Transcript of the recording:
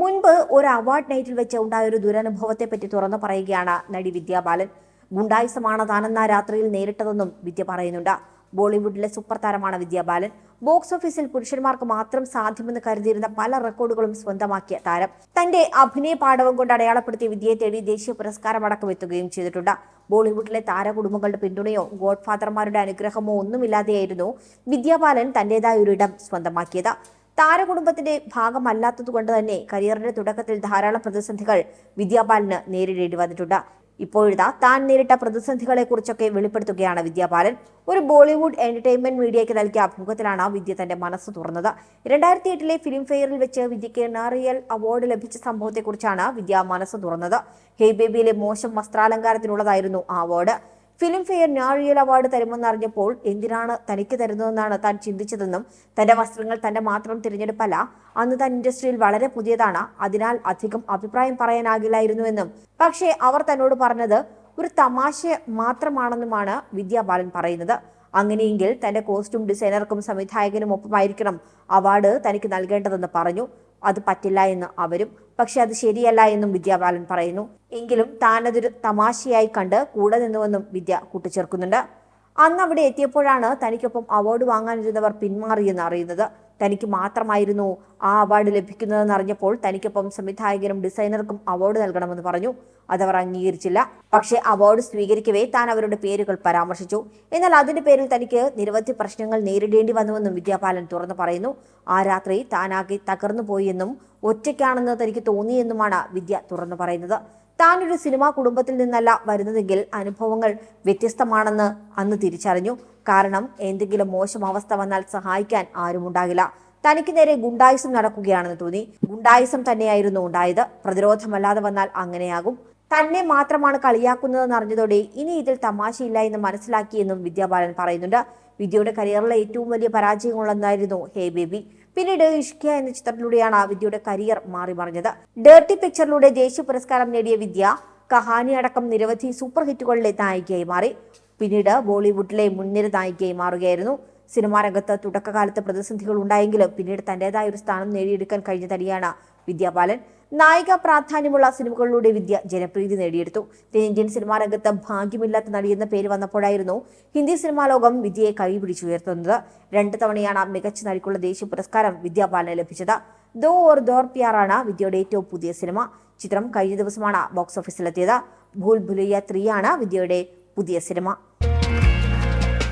മുൻപ് ഒരു അവാർഡ് നൈറ്റിൽ വെച്ച് ഉണ്ടായ ഒരു ദുരനുഭവത്തെ പറ്റി തുറന്നു പറയുകയാണ് നടി വിദ്യാ ബാലൻ. ഗുണ്ടായുസമാണ് താനെന്ന രാത്രിയിൽ നേരിട്ടതെന്നും വിദ്യ പറയുന്നുണ്ട്. ബോളിവുഡിലെ സൂപ്പർ താരമാണ് വിദ്യാ ബാലൻ. ബോക്സ് ഓഫീസിൽ പുരുഷന്മാർക്ക് മാത്രം സാധ്യമെന്ന് കരുതിയിരുന്ന പല റെക്കോർഡുകളും സ്വന്തമാക്കിയ താരം. തന്റെ അഭിനയ പാഠവും കൊണ്ട് അടയാളപ്പെടുത്തിയ വിദ്യയെ തേടി ദേശീയ പുരസ്കാരം അടക്കം എത്തുകയും ചെയ്തിട്ടുണ്ട്. ബോളിവുഡിലെ താരകുടുംബങ്ങളുടെ പിന്തുണയോ ഗോഡ്ഫാദർമാരുടെ അനുഗ്രഹമോ ഒന്നുമില്ലാതെയായിരുന്നു വിദ്യാബാലൻ തന്റേതായ ഒരു ഇടം സ്വന്തമാക്കിയത്. താരകുടുംബത്തിന്റെ ഭാഗമല്ലാത്തതുകൊണ്ട് തന്നെ കരിയറിന്റെ തുടക്കത്തിൽ ധാരാളം പ്രതിസന്ധികൾ വിദ്യാബാലന് നേരിടേണ്ടി വന്നിട്ടുണ്ട്. ഇപ്പോഴിതാ താൻ നേരിട്ട പ്രതിസന്ധികളെ കുറിച്ചൊക്കെ വെളിപ്പെടുത്തുകയാണ് വിദ്യാബാലൻ. ഒരു ബോളിവുഡ് എന്റർടൈൻമെന്റ് മീഡിയയ്ക്ക് നൽകിയ അഭിമുഖത്തിലാണ് വിദ്യ തന്റെ മനസ്സ് തുറന്നത്. രണ്ടായിരത്തി എട്ടിലെ ഫിലിം ഫെയറിൽ വെച്ച് വിദ്യയ്ക്ക് നാറിയൽ അവാർഡ് ലഭിച്ച സംഭവത്തെക്കുറിച്ചാണ് വിദ്യ മനസ്സ് തുറന്നത്. ഹേ ബേബിയിലെ മോശം വസ്ത്രാലങ്കാരത്തിനുള്ളതായിരുന്നു ആ award. Filmfare national award തരുമെന്നറിഞ്ഞപ്പോൾ എന്തിനാണ് തനിക്ക് തരുന്നതെന്നാണ് താൻ ചിന്തിച്ചതെന്നും തന്റെ വസ്ത്രങ്ങൾ തന്റെ മാത്രം തിരഞ്ഞെടുപ്പല്ല അന്ന് താൻ ഇൻഡസ്ട്രിയിൽ വളരെ പുതിയതാണ് അതിനാൽ അധികം അഭിപ്രായം പറയാനാകില്ലായിരുന്നുവെന്നും പക്ഷേ അവർ തന്നോട് പറഞ്ഞത് ഒരു തമാശ മാത്രമാണെന്നുമാണ് വിദ്യാബാലൻ പറയുന്നത്. അങ്ങനെയെങ്കിൽ തന്റെ കോസ്റ്റ്യൂം ഡിസൈനർക്കും സംവിധായകനും ഒപ്പമായിരിക്കണം അവാർഡ് തനിക്ക് നൽകേണ്ടതെന്ന് പറഞ്ഞു. അത് പറ്റില്ല എന്ന് അവരും പക്ഷെ അത് ശരിയല്ല എന്നും വിദ്യാബാലൻ പറയുന്നു. എങ്കിലും താനതൊരു തമാശയായി കണ്ട് കൂടെ നിന്നുവെന്നും വിദ്യ കൂട്ടിച്ചേർക്കുന്നുണ്ട്. അന്ന് അവിടെ എത്തിയപ്പോഴാണ് തനിക്കൊപ്പം അവാർഡ് വാങ്ങാനിരുന്നവർ പിന്മാറിയെന്ന് അറിയുന്നത്. തനിക്ക് മാത്രമായിരുന്നു ആ അവാർഡ് ലഭിക്കുന്നതെന്ന് അറിഞ്ഞപ്പോൾ തനിക്കൊപ്പം സംവിധായകനും ഡിസൈനർക്കും അവാർഡ് നൽകണമെന്ന് പറഞ്ഞു. അതവർ അംഗീകരിച്ചില്ല. പക്ഷേ അവാർഡ് സ്വീകരിക്കവേ താൻ അവരുടെ പേരുകൾ പരാമർശിച്ചു. എന്നാൽ അതിന്റെ പേരിൽ തനിക്ക് നിരവധി പ്രശ്നങ്ങൾ നേരിടേണ്ടി വന്നുവെന്നും വിദ്യാപാലൻ തുറന്നു പറയുന്നു. ആ രാത്രി താനാകെ തകർന്നു പോയെന്നും ഒറ്റയ്ക്കാണെന്ന് തനിക്ക് തോന്നിയെന്നുമാണ് വിദ്യ തുറന്നു പറയുന്നത്. താനൊരു സിനിമാ കുടുംബത്തിൽ നിന്നല്ല വരുന്നതെങ്കിൽ അനുഭവങ്ങൾ വ്യത്യസ്തമാണെന്ന് അന്ന് തിരിച്ചറിഞ്ഞു. കാരണം എന്തെങ്കിലും മോശം അവസ്ഥ വന്നാൽ സഹായിക്കാൻ ആരുമുണ്ടാകില്ല തനിക്ക് നേരെ ഗുണ്ടായുസം നടക്കുകയാണെന്ന് തോന്നി. ഗുണ്ടായുസം തന്നെയായിരുന്നു ഉണ്ടായത്. പ്രതിരോധമല്ലാതെ വന്നാൽ അങ്ങനെയാകും. തന്നെ മാത്രമാണ് കളിയാക്കുന്നതെന്ന് അറിഞ്ഞതോടെ ഇനി ഇതിൽ തമാശയില്ല എന്ന് മനസ്സിലാക്കിയെന്നും വിദ്യാബാലൻ പറയുന്നുണ്ട്. വിദ്യയുടെ കരിയറിലെ ഏറ്റവും വലിയ പരാജയങ്ങളൊന്നായിരുന്നു ഹേ ബേബി. പിന്നീട് ഇഷ്ക എന്ന ചിത്രത്തിലൂടെയാണ് വിദ്യയുടെ കരിയർ മാറിമറിഞ്ഞത് ഡേർട്ടി പിക്ചറിലൂടെ ദേശീയ പുരസ്കാരം നേടിയ വിദ്യ കഹാനി അടക്കം നിരവധി സൂപ്പർ ഹിറ്റുകളിലെ നായികയായി മാറി. പിന്നീട് ബോളിവുഡിലെ മുൻനിര നായികയായി മാറുകയായിരുന്നു. സിനിമാ രംഗത്ത് തുടക്കകാലത്ത് പ്രതിസന്ധികൾ ഉണ്ടായെങ്കിലും പിന്നീട് തന്റേതായ ഒരു സ്ഥാനം നേടിയെടുക്കാൻ കഴിഞ്ഞ തടിയാണ് വിദ്യാബാലൻ നായിക പ്രാധാന്യമുള്ള സിനിമകളിലൂടെ വിദ്യ ജനപ്രീതി നേടിയെടുത്തു. തെന്നിന്ത്യൻ സിനിമാ രംഗത്ത് ഭാഗ്യമില്ലാത്ത നടിയെന്ന പേര് വന്നപ്പോഴായിരുന്നു ഹിന്ദി സിനിമാ ലോകം വിദ്യയെ കൈപിടിച്ചുയർത്തുന്നത്. രണ്ട് തവണയാണ് മികച്ച നടിക്കുള്ള ദേശീയ പുരസ്കാരം വിദ്യാബാലന് ലഭിച്ചത്. ദോ ഓർ ദോർ പ്യാറാണ് വിദ്യയുടെ ഏറ്റവും പുതിയ സിനിമ. ചിത്രം കഴിഞ്ഞ ദിവസമാണ് ബോക്സ് ഓഫീസിലെത്തിയത്. ഭൂൽ ഭുലയ്യ ത്രീ ആണ് വിദ്യയുടെ പുതിയ സിനിമ.